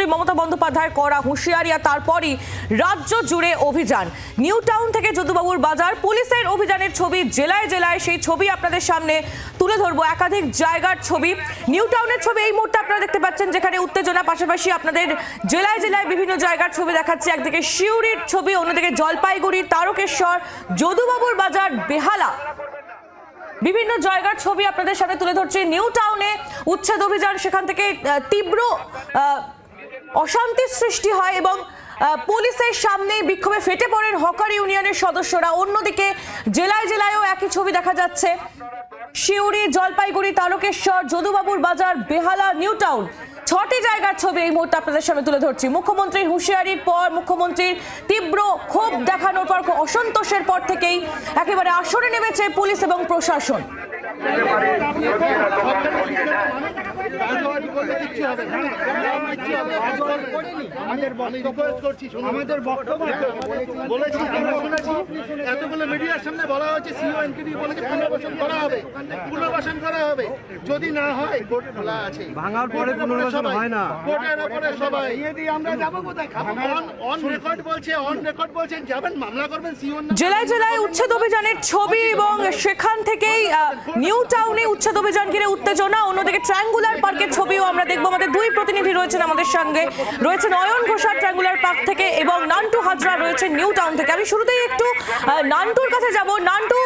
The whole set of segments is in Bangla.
মুখ্যমন্ত্রী মমতা বন্দ্যোপাধ্যায়ের করা হুঁশিয়ারি আর তারপরই রাজ্য জুড়ে অভিযান। নিউ টাউন থেকে যদুবাবুর বাজার, পুলিশের অভিযানের ছবি, জেলায় জেলায় সেই ছবি আপনাদের সামনে তুলে ধরবো। একাধিক জায়গার ছবি। নিউ টাউনের ছবি এই মুহূর্তে আপনারা দেখতে পাচ্ছেন, যেখানে উত্তেজনা, পাশাপাশি আপনাদের জেলায় জেলায় বিভিন্ন জায়গার ছবি দেখাচ্ছে। একদিকে শিউরির ছবি, অন্যদিকে জলপাইগুড়ি তারকেশ্বর, যদুবাবুর বাজার, বেহালা। বিভিন্ন জায়গার ছবি আপনাদের সামনে তুলে ধরছি। নিউ টাউনে উচ্ছেদ অভিযান, সেখান থেকে তীব্র অশান্তির সৃষ্টি হয় এবং পুলিশের সামনে বিক্ষোভে ফেটে পড়েন হকার ইউনিয়নের সদস্যরা। অন্যদিকে জেলায় জেলায়ও একই ছবি দেখা যাচ্ছে। শিউরি, জলপাইগুড়ি, তারকেশ্বর, যদুবাবুর বাজার, বেহালা, নিউ টাউন। ছটি জায়গার ছবি এই মুহূর্তে আপনাদের সামনে তুলে ধরছি। মুখ্যমন্ত্রীর হুঁশিয়ারির পর মুখ্যমন্ত্রীর তীব্র ক্ষোভ দেখানোর পর, অসন্তোষের পর থেকেই একেবারে আসরে নেমেছে পুলিশ এবং প্রশাসন। আমাদের বক্তব্য করছি আমাদের বক্তব্য বলেছি আমরা শুনেছি। এতগুলো মিডিয়ার সামনে বলা হয়েছে সিও এনকিডি বলেছে পুনর্বাসন করা হবে। পুনর্বাসন করা হবে। যদি না হয় কোর্ট খোলা আছে। ভাঙার পরে পুনর্বাসন হয় না। কোর্টের উপরে সবাই আমরা যাব কোথায়? অন রেকর্ড বলছে অন রেকর্ড বলছেন যাবেন মামলা করবেন সিও জেলায় জেলায় উচ্ছেদ অভিযানের ছবি এবং সেখান থেকেই নিউ টাউনে উচ্ছেদ অভিযান ঘিরে উত্তেজনা অন্যদিকে ট্রায়াঙ্গুলার পার্কের ছবিও আমরা দেখব আমাদের দুই প্রতিনিধি রয়েছেন আমাদের সঙ্গে। রয়েছেন অয়ন ঘোষাল ট্রায়াঙ্গুলার পার্ক থেকে এবং নান্টু হাজরা রয়েছেন নিউ টাউন থেকে। আমি শুরুতেই একটু নান্টুর কাছে যাব। নান্টু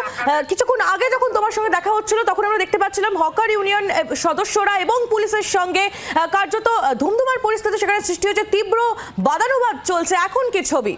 কিছুক্ষণ আগে যখন তোমার সঙ্গে দেখা হচ্ছিল, তখন আমরা দেখতে পাচ্ছিলাম হকার ইউনিয়ন সদস্যরা এবং পুলিশের সঙ্গে কার্যত ধুমধুমার পরিস্থিতি সেখানে সৃষ্টি হয়েছে। তীব্র বাদানুবাদ চলছে। এখন কি ছবি?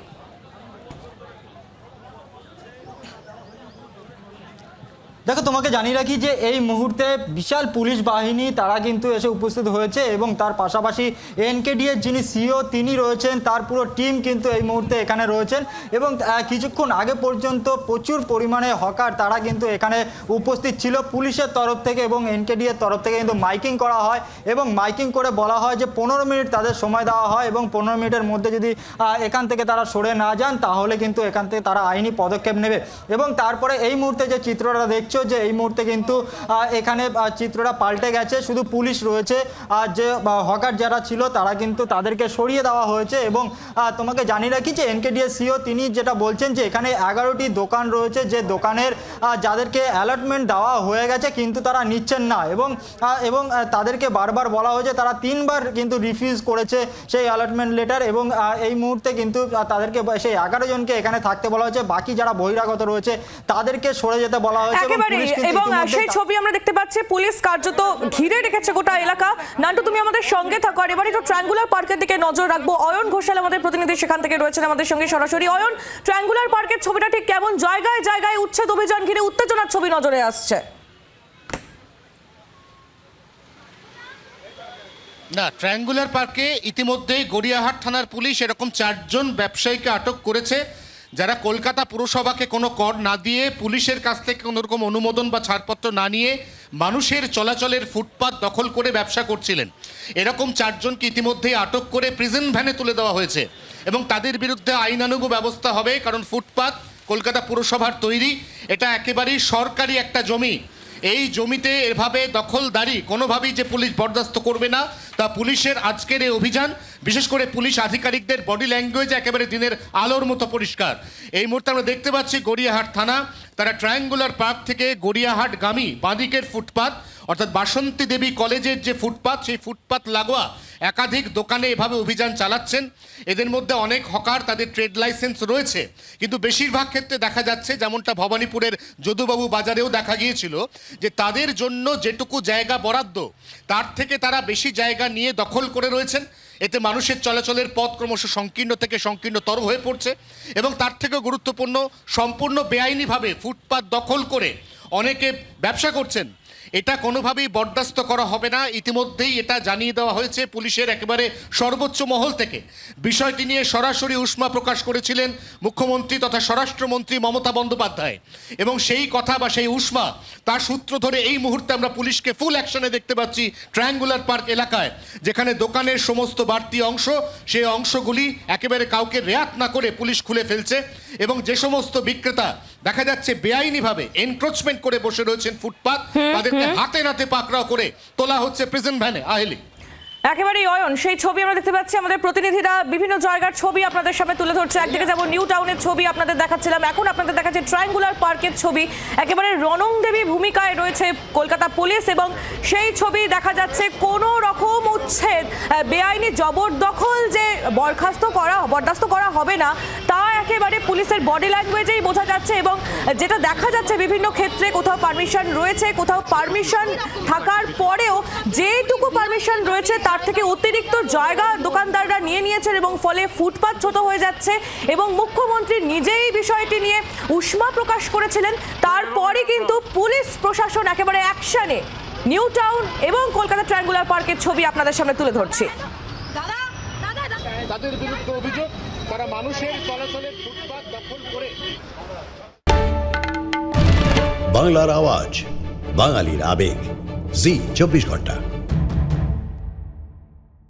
দেখো, তোমাকে জানিয়ে রাখি যে এই মুহূর্তে বিশাল পুলিশ বাহিনী, তারা কিন্তু এসে উপস্থিত হয়েছে এবং তার পাশাপাশি এনকেডিএর যিনি সিও, তিনি রয়েছেন, তার পুরো টিম কিন্তু এই মুহূর্তে এখানে রয়েছেন এবং কিছুক্ষণ আগে পর্যন্ত প্রচুর পরিমাণে হকার তারা কিন্তু এখানে উপস্থিত ছিল পুলিশের তরফ থেকে এবং এনকেডিএর তরফ থেকে কিন্তু মাইকিং করা হয় এবং মাইকিং করে বলা হয় যে পনেরো মিনিট তাদের সময় দেওয়া হয় এবং পনেরো মিনিটের মধ্যে যদি এখান থেকে তারা সরে না যান, তাহলে কিন্তু এখান থেকে তারা আইনি পদক্ষেপ নেবে এবং তারপরে এই মুহূর্তে যে চিত্রটা দেখছ যে এই মুহূর্তে কিন্তু এখানে চিত্রটা পাল্টে গেছে, শুধু পুলিশ রয়েছে, আর যে হকার যারা ছিল, তারা কিন্তু তাদেরকে সরিয়ে দেওয়া হয়েছে এবং তোমাকে জানিয়ে রাখি যে এনকেডিএস সিও তিনি যেটা বলছেন যে এখানে এগারোটি দোকান রয়েছে, যে দোকানের যাদেরকে অ্যালটমেন্ট দেওয়া হয়ে গেছে কিন্তু তারা নিচ্ছেন না এবং এবং তাদেরকে বারবার বলা হয়েছে, তারা তিনবার কিন্তু রিফিউজ করেছে সেই অ্যালটমেন্ট লেটার এবং এই মুহূর্তে কিন্তু তাদেরকে, সেই এগারো জনকে এখানে থাকতে বলা হয়েছে, বাকি যারা বহিরাগত রয়েছে, তাদেরকে সরে যেতে বলা হয়েছে একেবারে এবং সেই ছবি আমরা দেখতে পাচ্ছি পুলিশ কার্যত ঘিরে রেখেছে গোটা এলাকা। নান্টু তুমি আমাদের সঙ্গে থাকো। আর এবার একটু ট্রায়াঙ্গুলার পার্কের দিকে নজর রাখব। অয়ন ঘোষাল আমাদের প্রতিনিধি সেখান থেকে রয়েছেন আমাদের সঙ্গে সরাসরি। অয়ন ট্রায়াঙ্গুলার পার্কের ছবিটা ঠিক কেমন? জায়গায় জায়গায় উচ্ছেদ অভিযান ঘিরে উত্তেজনার ছবি নজরে আসছে। না ট্রায়াঙ্গুলার পার্কে ইতিমধ্যেই গড়িয়াহাট থানার পুলিশ এরকম চারজন ব্যবসায়ীকে আটক করেছে। যারা কলকাতা পুরসভাকে কোনো কর না দিয়ে পুলিশের কাছ থেকে কোনো রকম অনুমোদন বা ছাড়পত্র না নিয়ে মানুষের চলাচলের ফুটপাত দখল করে ব্যবসা করছিলেন। এরকম চারজনকে ইতিমধ্যেই আটক করে প্রিজেন্ট ভ্যানে তুলে দেওয়া হয়েছে এবং তাদের বিরুদ্ধে আইনানুগ ব্যবস্থা হবে কারণ ফুটপাত কলকাতা পুরসভার তৈরি। এটা একেবারেই সরকারি একটা জমি। এই জমিতে এভাবে দখলদারি কোনোভাবেই যে পুলিশ বরদাস্ত করবে না, তা পুলিশের আজকের এই অভিযান, বিশেষ করে পুলিশ আধিকারিকদের বডি ল্যাঙ্গুয়েজ একেবারে দিনের আলোর মতো পরিষ্কার। এই মুহূর্তে আমরা দেখতে পাচ্ছি গড়িয়াহাট থানা, তারা ট্রায়াঙ্গুলার পার্ক থেকে গড়িয়াহাট গামী বাঁদিকের ফুটপাত, অর্থাৎ বাসন্তী দেবী কলেজের যে ফুটপাত, সেই ফুটপাথ লাগোয়া একাধিক দোকানে এভাবে অভিযান চালাচ্ছেন। এদের মধ্যে অনেক হকার, তাদের ট্রেড লাইসেন্স রয়েছে। কিন্তু বেশিরভাগ ক্ষেত্রে দেখা যাচ্ছে, যেমনটা ভবানীপুরের যদুবাবু বাজারেও দেখা গিয়েছিল, যে তাদের জন্য যেটুকু জায়গা বরাদ্দ, তার থেকে তারা বেশি জায়গা নিয়ে দখল করে রয়েছেন। এতে মানুষের চলাচলের পথ ক্রমশ সংকীর্ণ থেকে সংকীর্ণতর হয়ে পড়ছে এবং তার থেকেও গুরুত্বপূর্ণ, সম্পূর্ণ বেআইনিভাবে ফুটপাত দখল করে অনেকে ব্যবসা করছেন। এটা কোনোভাবেই বরদাস্ত করা হবে না। ইতিমধ্যেই এটা জানিয়ে দেওয়া হয়েছে পুলিশের একেবারে সর্বোচ্চ মহল থেকে। বিষয়টি নিয়ে সরাসরি উষ্মা প্রকাশ করেছিলেন মুখ্যমন্ত্রী তথা স্বরাষ্ট্রমন্ত্রী মমতা বন্দ্যোপাধ্যায়। এবং সেই কথা বা সেই উষ্মা, তার সূত্র ধরে এই মুহূর্তে আমরা পুলিশকে ফুল অ্যাকশনে দেখতে পাচ্ছি ট্রায়াঙ্গুলার পার্ক এলাকায়, যেখানে দোকানের সমস্ত বাড়তি অংশ, সেই অংশগুলি একেবারে কাউকে রেয়াত না করে পুলিশ খুলে ফেলছে। এবং যে সমস্ত বিক্রেতা দেখা যাচ্ছে বেআইনিভাবে এনক্রোচমেন্ট করে বসে রয়েছেন ফুটপাত। তাদেরকে হাতে নাতে পাকড়াও করে তোলা হচ্ছে প্রেজেন্ট ভ্যানে আহেলি একেবারেই অয়ন সেই ছবি আমরা দেখতে পাচ্ছি। আমাদের প্রতিনিধিরা বিভিন্ন জায়গার ছবি আপনাদের সামনে তুলে ধরছে। একদিকে যেমন নিউ টাউনের ছবি আপনাদের দেখাচ্ছিলাম এখন আপনাদের দেখাচ্ছে ট্রায়াঙ্গুলার পার্কের ছবি। একেবারে রণং দেবী ভূমিকায় রয়েছে কলকাতা পুলিশ এবং সেই ছবি দেখা যাচ্ছে কোনো রকম উচ্ছেদ বেআইনি জবরদখল যে বরখাস্ত করা বরদাস্ত করা হবে না তা একেবারে পুলিশের বডি ল্যাঙ্গুয়েজেই বোঝা যাচ্ছে এবং যেটা দেখা যাচ্ছে বিভিন্ন ক্ষেত্রে কোথাও পারমিশন রয়েছে কোথাও পারমিশন থাকার পরেও যেটুকু পারমিশন রয়েছে তার থেকে অতিরিক্ত জায়গা দোকানদাররা নিয়ে নিয়েছেন এবং ফলে ফুটপাত ছোট হয়ে যাচ্ছে এবং মুখ্যমন্ত্রী নিজেই বিষয়টি নিয়ে উষ্মা প্রকাশ করেছিলেন। তারপরে কিন্তু পুলিশ প্রশাসন একেবারে অ্যাকশনে নিউ টাউন এবং কলকাতা ট্রায়াঙ্গুলার পার্কের ছবি আপনাদের সামনে তুলে ধরছি। তাদের বিরুদ্ধে অভিযোগ? তারা মানুষের চলাচলের ফুটপাত দখল করে। বাংলার আওয়াজ বাঙালির আবেগ। জি চব্বিশ ঘণ্টা।